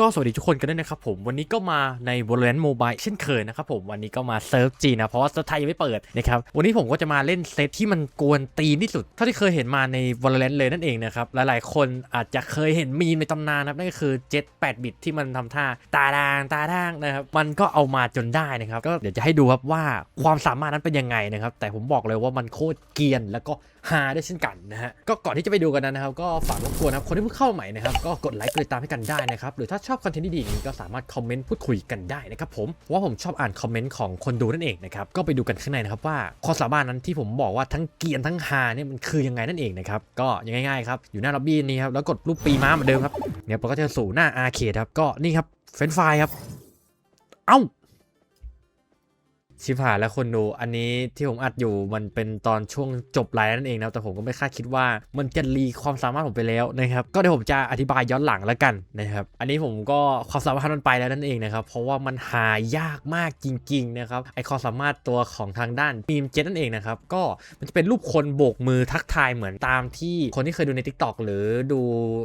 ก็สวัสดีทุกคนกันด้วยนะครับผมวันนี้ก็มาใน Valorant Mobile เช่นเคยนะครับผมวันนี้ก็มาเซิร์ฟจีนนะเพราะว่าไทยยังไม่เปิดนะครับวันนี้ผมก็จะมาเล่นเซตที่มันกวนตีนที่สุด เท่าที่เคยเห็นมาใน Valorant เลยนั่นเองนะครับหลายๆ คนอาจจะเคยเห็นมีในตำนานนะครับนั่นก็คือเจ็ต8บิตที่มันทำท่าตาดางตาด่างนะครับมันก็เอามาจนได้นะครับก็เดี๋ยวจะให้ดูครับว่าความสามารถนั้นเป็นยังไงนะครับแต่ผมบอกเลยว่ามันโคตรเกียนแล้วก็ฮาได้เช่นกันนะฮะก็ก่อนที่จะไปดูกันนะครับก็ฝากรบกวนนะครับคนที่เพิ่งเข้าใหม่นะครับก็กดไลค์กดติดตามให้กันได้นะครับหรือถ้าชอบคอนเทนต์ดีๆก็สามารถคอมเมนต์พูดคุยกันได้นะครับผมเพราะว่าผมชอบอ่านคอมเมนต์ของคนดูนั่นเองนะครับก็ไปดูกันข้างในนะครับว่าความสามารถนั้นที่ผมบอกว่าทั้งเกียนทั้งฮาเนี่ยมันคือยังไงนั่นเองนะครับก็ยังง่ายๆครับอยู่หน้าล็อบบี้นี้ครับแล้วกดรูปปีม้าเหมือนเดิมครับเนี่ยเราก็จะสู่หน้าอาร์เคดครับก็นี่ครับเฟรนฟครับเอ้า ชิบหายแล้วคนดู อันนี้ที่ผมอัดอยู่มันเป็นตอนช่วงจบไลน์นั่นเองนะแต่ผมก็ไม่คาดคิดว่ามันจะรีความสามารถผมไปแล้วนะครับ ก็เดี๋ยวผมจะอธิบายย้อนหลังแล้วกันนะครับ อันนี้ผมก็ความสามารถมันไปแล้วนั่นเองนะครับ เพราะว่ามันหายากมากจริงๆนะครับ ไอความสามารถตัวของทางด้านมีมเจ็ตนั่นเองนะครับ ก็มันจะเป็นรูปคนโบกมือทักทายเหมือนตามที่คนที่เคยดูใน Tik t o อกหรือดู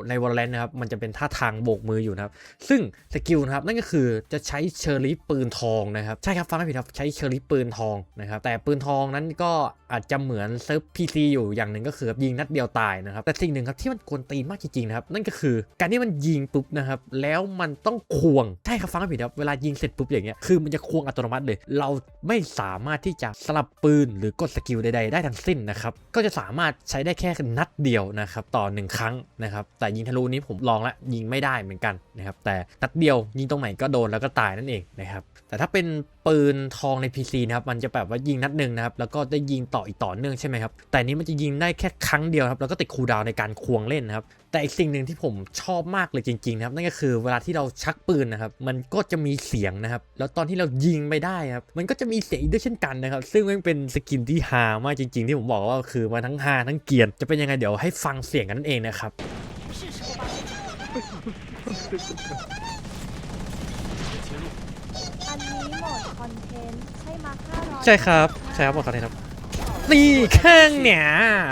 ใน Valorant นะครับ มันจะเป็นท่าทางโบกมืออยู่นะครับ ซึ่งสกิลนะครับนั่นก็คือจะใช้เชอร์รี่ปืนทองนะครับ ใช่ครับฟังไม่ผิดครับใช้ชอร์รี่ปืนทองนะครับแต่ปืนทองนั้นก็อาจจะเหมือนเซิร์ฟพีซีอยู่อย่างหนึ่งก็คือยิงนัดเดียวตายนะครับแต่สิ่งหนึ่งครับที่มันกวนตีนมากจริงๆนะครับนั่นก็คือการที่มันยิงปุ๊บนะครับแล้วมันต้องควงใช่ครับฟังไม่ผิดครับเวลายิงเสร็จปุ๊บอย่างเงี้ยคือมันจะควงอัตโนมัติเลย เราไม่สามารถที่จะสลับปืนหรือกดสกิลใดๆได้ทั้งสิ้นนะครับก็จะสามารถใช้ได้แค่นัดเดียวนะครับต่อหนึ่งครั้งนะครับแต่ยิงทะลุนี้ผมลองแล้วยิงไม่ได้เหมือนกันนะครับแต่นัดเดียวยิงตรงไหนก็โดนแล้วก็ตายนั่นเองนะครับแต่ถ้าเป็นปืนทองใน PC นะครับมันจะแบบว่ายิงนัดหนึ่งนะครับแล้วก็ได้ยิงต่ออีกต่อเนื่องใช่ไหมครับแต่นี้มันจะยิงได้แค่ครั้งเดียวครับแล้วก็ติดคูดาวในการควงเล่นนะครับแต่อีกสิ่งหนึ่งที่ผมชอบมากเลยจริงๆนะครับนั่นก็คือเวลาที่เราชักปืนนะครับมันก็จะมีเสียงนะครับแล้วตอนที่เรายิงไม่ได้ครับมันก็จะมีเสียงด้วยเช่นกันนะครับซึ่งมันเป็นสกินที่ฮามากจริง ๆ ที่ผมบอกว่าคือมาทั้งฮาทั้งเกียนจะเป็นยังไงเดี๋ยวให้ฟังเสียงกันนั่นเองนะครับ อันนี้โหมดคอนเทนต์ใช่มาห้าร้อยใช่ครับ ใช่ครับบอกกันเลยครับ นี่แข้งเนี่ย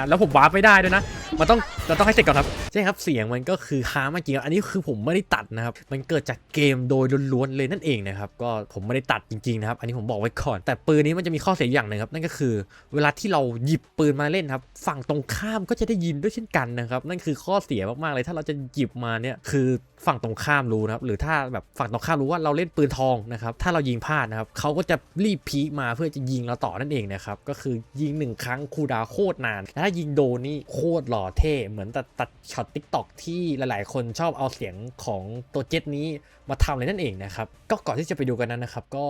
แล้วผมวาร์ปไม่ได้ด้วยนะ มันต้อง เราต้องให้เสร็จก่อนครับใช่ครับเสียงมันก็คือค้างมาจริงๆอันนี้คือผมไม่ได้ตัดนะครับมันเกิดจากเกมโดยล้วนๆเลยนั่นเองนะครับก็ผมไม่ได้ตัดจริงๆนะครับอันนี้ผมบอกไว้ก่อน แต่ปืนนี้มันจะมีข้อเสียอย่างหนึ่งครับนั่นก็คือ เวลาที่เราหยิบปืนมาเล่นครับ ฝั่งตรงข้ามก็จะได้ยินด้วยเช่นกันนะครับนั่นคือข้อเสียมากๆเลยถ้าเราจะหยิบมาเนี่ยคือฝั่งตรงข้ามรู้นะครับหรือถ้าแบบฝั่งตรงข้ามรู้ว่าเราเล่นปืนทองนะครับถ้าเรายิงพลาดนะครับเขาก็จะรีบพีคมาเพื่อจะยิงเราต่อนั่นเองนะครับก็คือยิงหนึ่งครั้งคูดาวโคตรนานถ้ายิงโดนี่โคตรหล่อเท่เหมือนตัดตัดช็อตทิกตอกที่หลายๆ คนชอบเอาเสียงของตัวเจ็ตนี้มาทำเลยนั่นเองนะครับ ก็ก่อนที่จะไปดูกันนั้นนะครับ ก็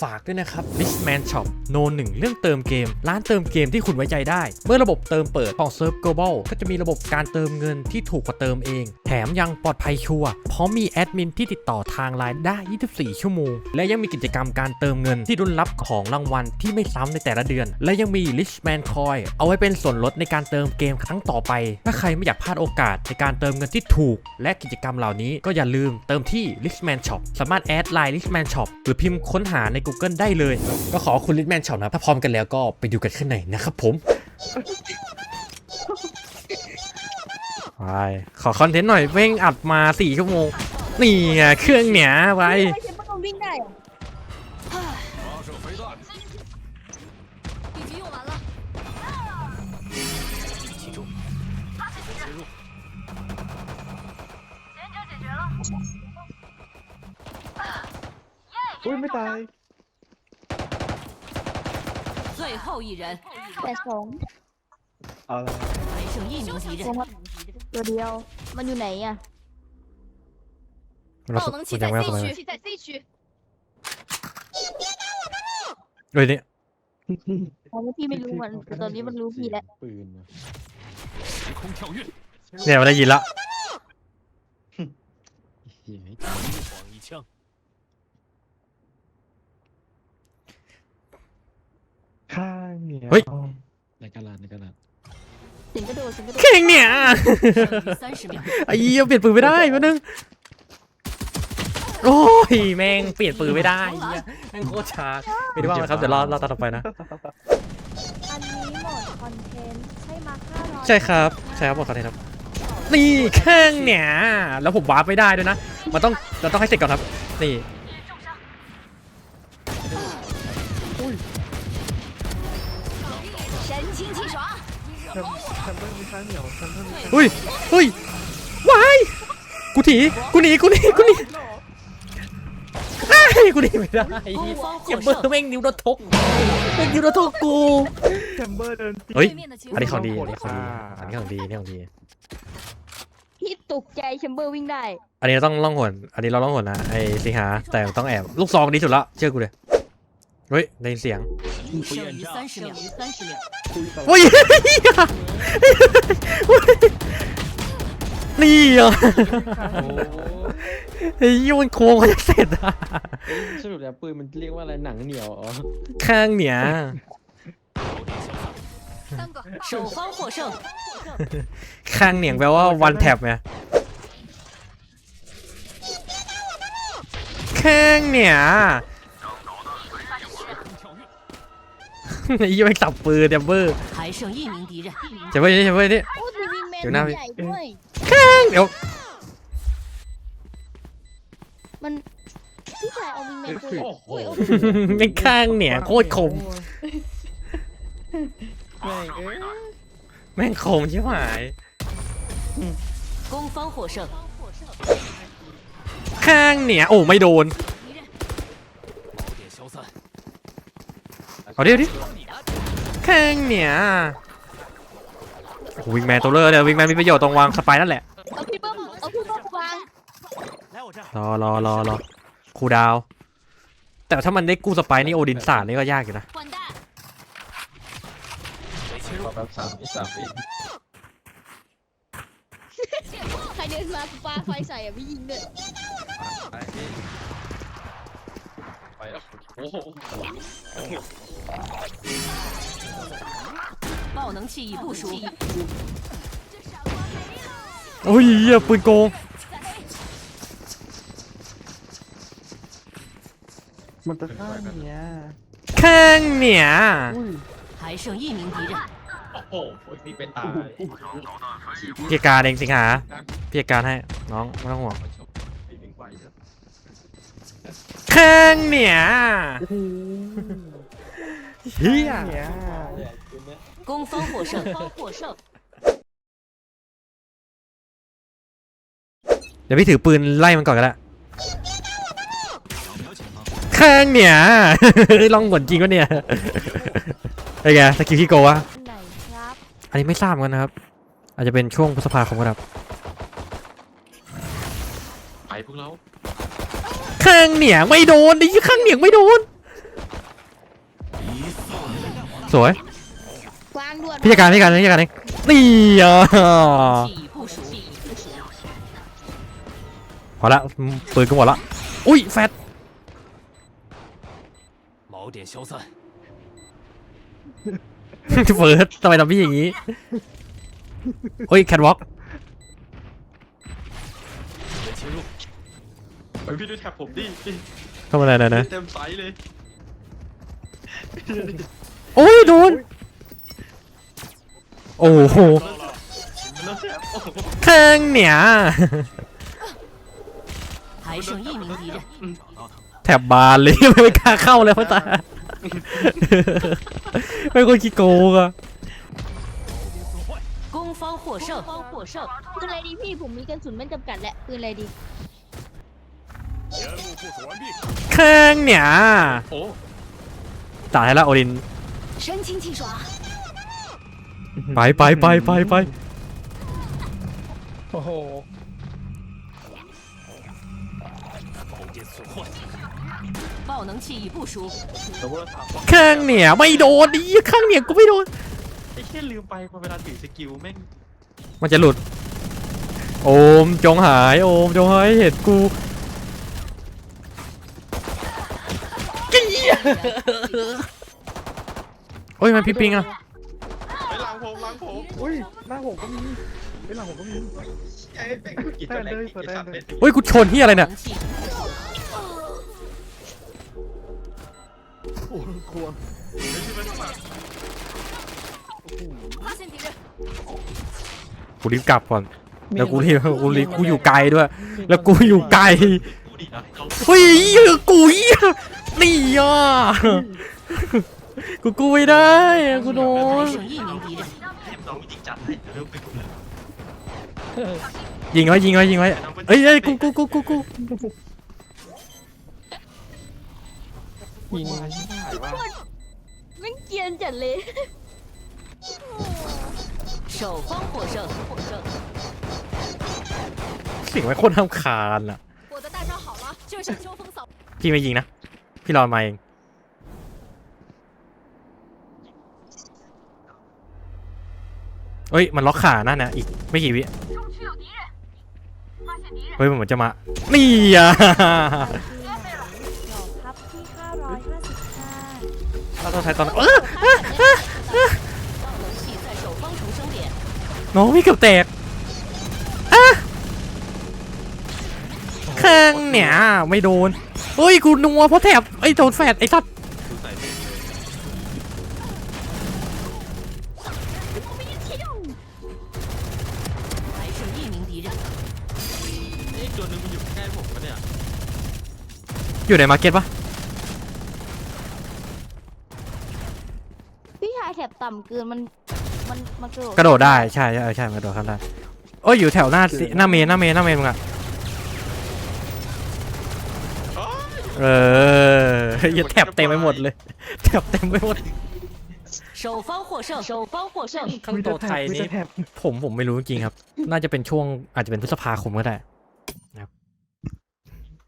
ฝากด้วยนะครับ Richman Shop โนหนึ่งเรื่องเติมเกม ร้านเติมเกมที่คุณไว้ใจได้ เมื่อระบบเติมเปิดของเซิร์ฟ Global ก็จะมีระบบการเติมเงินที่ถูกกว่าเติมเอง แถมยังปลอดภัยชัวร์พร้อมมีแอดมินที่ติดต่อทางไลน์ได้ 24 ชั่วโมง และยังมีกิจกรรมการเติมเงินที่รุนรับของรางวัลที่ไม่ซ้ำในแต่ละเดือน และยังมี Richman Coin เอาไว้เป็นส่วนลดในการเติมเกมครั้งต่อไปถ้าใครไม่อยากพลาดโอกาสในการเติมเงินที่ถูก และกิจกรรมเหล่านี้ก็อย่าลืมเติมที่ Richman Shop สามารถแอดไลน์ Richman Shop หรือพิมพ์ค้นหาใน Google ได้เลย ก็ขอคุณ Richman Shop นะถ้าพร้อมกันแล้วก็ไปดูกันข้างในนะครับผมไปขอคอนเทนต์หน่อยเว่งอัดมา4ชั่วโมงนี่ไงเครื่องเหนียไว่ ยไม่ตาย 最后一人， แต่สอง เอาละ 还剩一名敌 ตัว 人， มาตัวเดียว มันอยู่ไหนอ่ะ เรา 爆 สุ 能 คุ 器 ณยัง 在 ไม่ C เอาสมัย 区，在 C 区， เฮ้ยนี่ ตอนนี้พี่ไม่รู้มันแต่ตอนนี้มันรู้พี่แล้ว ปืนอะ 时空跳跃， เนี่ยมันได้ยินละ เหี้ย ข้างเนียเฮ้ย ในกระดาษในกระดาษสิงงเก่งเนี่ยไอ้ยี่ยเปลี่ยนปืนไม่ได้วะนึงโอ้ยแม่งเปลี่ยนปืนไม่ได้แม่งโคตรช้าไม่ได้ว่านครับเดี๋ยวรอรอตาต่อไปนะ อันนี้หมดคอนเทนต์ใช่มาห้าใช่ครับใช่ครับหมดเขาเลยครับนี่แข้งเนี่ยแล้วผมวาร์ปไม่ได้ด้วยนะมันต้องเราต้องให้เสร็จก่อนครับนี่ เปิ้ยเปิ้ยวอุ้ยอุ้ยวายกูถีกูหนีกูหนีกูหนีอ้กูหนีไม่ได้แชมเบอร์แม่งนิ้วดถทกแม่งนิ้วดถทกกู แชมเบอร์เดินเฮ้ย อันนี้ของดี อันนี้ของดี อันนี้ของดีนนี้ของดี พี่ตกใจแชมเบอร์วิ่งได้ อันนี้ต้องล่องหนอันนี้เราล่องหนนะไอ้สิงหาแต่ต้องแอบ ลูกซองดีสุดละ เชื่อกูเลย ฮ้ยได้ยินเสียง 剩余三十秒，三十秒。 โอ้ย นี่อ่ะ โอ้ ไอ้ยี่มันโค้งเขาจะเสร็จอ่ะ สรุปแล้วปืนมันเรียกว่าอะไรหนังเหนียวอ๋อ ข้างเหนีย 三个，首方获胜。 ข้างเหนียงแปลว่าวันแท็บไงข้างเหนีย ไอ้ยี่ไม่สับปืนเดมเบอร์ 还剩一名敌人， เจ็บเว้ยนี่เจ็บเว้ยนี่ โอ้ยวิ่งแมน เดี๋ยวหน้า ใหญ่ด้วย ข้างเดี๋ยว มันพี่ชายเอาวิ่งแมนตัวใหญ่โอ้ยโอ้ย เป็นข้างเหนียโคตรคม แม่งเอ้ย แม่งคมใช่ไหม 攻方获胜。 ข้างเหนียโอ้ไม่โดน เอาดิเอาดิแข่งเนี่ยวิงแมนตัวเลอร์เนี่ยวิงแมนมีประโยชน์ตรงวางสไปนั่นแหละรอรอรอรอครูดาว แต่ถ้ามันได้กู้สไปนี่โอดินสาดนี่ก็ยากอยู่นะแบสามสามใครเดินมาปาไฟใส่อะพี่ยิงเลย แล้วโอ้โห 爆能器已部署。 โอ้ยเหี้ยปืนโกง มันจะฆ่าเนี้ย ข้างเหนีย 还剩一名敌人， โอ้โหนี่เป็นตาย พี่การเองสิงหาพี่การให้น้องไม่ต้องห่วง ข้างเหนียเฮีย 攻方获胜。方获胜。 เดี๋ยวพี่ถือปืนไล่มันก่อนก็ได้ 扫描前方， ข้างเหนีย ลองหวนจริงวะเนี่ยไอ้ไงสกิลที่โกวะ ไหนครับ อันนี้ไม่ทราบเหมือนกันนะครับ อาจจะเป็นช่วงพฤษภาคมก็ได้ครับ ไปพวกเรา ข้างเหนียงไม่โดนดิข้างเหนียงไม่โดน สวยพิจารณาพิจารณาพิจารณาเองนี่อะพอละปืนก็หมดละ อุ้ยแฟดเฟิร์สทำไมทำพี่อย่างนี้เฮ้ยแคทวอล์ก ไปพี่ดูแท็บผมดิ เข้ามาเลยนะนะ เต็มไซส์เลย โอ้ยโดน โอ้โห แล้วแท็บโอ้โห ข้างเหนีย 还剩一名敌人，找到他们了。 แถบบานเลย ไม่กล้าเข้าเลยพ่อตา ไม่คนขี้โกงอะ 攻方获胜。方获胜。 ปืนอะไรดีพี่ผมมีกระสุนไม่จำกัดและปืนอะไรดี เคร่งเนี่ยตายแล้วโอรินไปไปไปไปไปโอ้โหเคร่งเนี่ยไม่โดนดิเคร่งเนี่ยกูไม่โดนไอ้เช่ยลืมไปพอเวลาถือสกิลแม่งมันจะหลุด โอมจงหาย โอมจงหายเห็ดกู โอ้ยมันพี่ปิงอะไปหลังผมหลังผมโอุ้ยหน้าผมก็มีไปหลังผมก็มีไอ้เป็นกิจแรกกิจสามเลยโอ้ยกูชนที่อะไรเนี่ยโอ้ครักูรีบกลับก่อนแล้วกูรีบกูรีบกูอยู่ไกลด้วย แล้วกูอยู่ไกลเฮ้ยกูเหี้ย นี่อ่ะกูกูไม่ได้อะกูโดน 还剩一名敌人， เทพน้องจริงจัดให้เริ่มไปกูเลย ยิงไว้ยิงไว้ยิงไว้เอ้ยเอ้ยกูกูกูกูกู ยิงมาที่ไหนวะ ไม่เกรียนจัดเลย 守方获胜，获胜。 เสียงไม่คนทำคาญอ่ะ 我的大招好了，就剩秋风扫。 พี่ไม่ยิงนะ พี่รอมาเอง เฮ้ย มันล็อกขานั่นนะอีกไม่กี่วิ เฮ้ย มันเหมือนจะมา นี่อ่ะ หล่อครับที่ 555 เราต้องใช้ตอนเออ 到冷气在守方重生点， น้องพี่เกือบแตกอ่ะข้างเนี่ยไม่โดน เฮ้ยกูนัวเพราะแถบไอ้โดนแฟดไอ้สัตสอยู่ใกนมาร์เก็ตปะพี่ชายแถบต่ำเกินมันมันมันเกดกระโดดได้ใช่ใช่ใช่กระโดดข้ามได้โอ้ยอยู่แถวหน้าสิหน้าเมนหน้าเมนหน้าเมนมึงอะ เอออย่าแถบเต็มไปหมดเลยแถบเต็มไปหมด 守方获胜，守方获胜。 ข้างโตะไทยนี้ผมผมไม่รู้จริงๆครับ น่าจะเป็นช่วงอาจจะเป็นพฤษภาคมก็ได้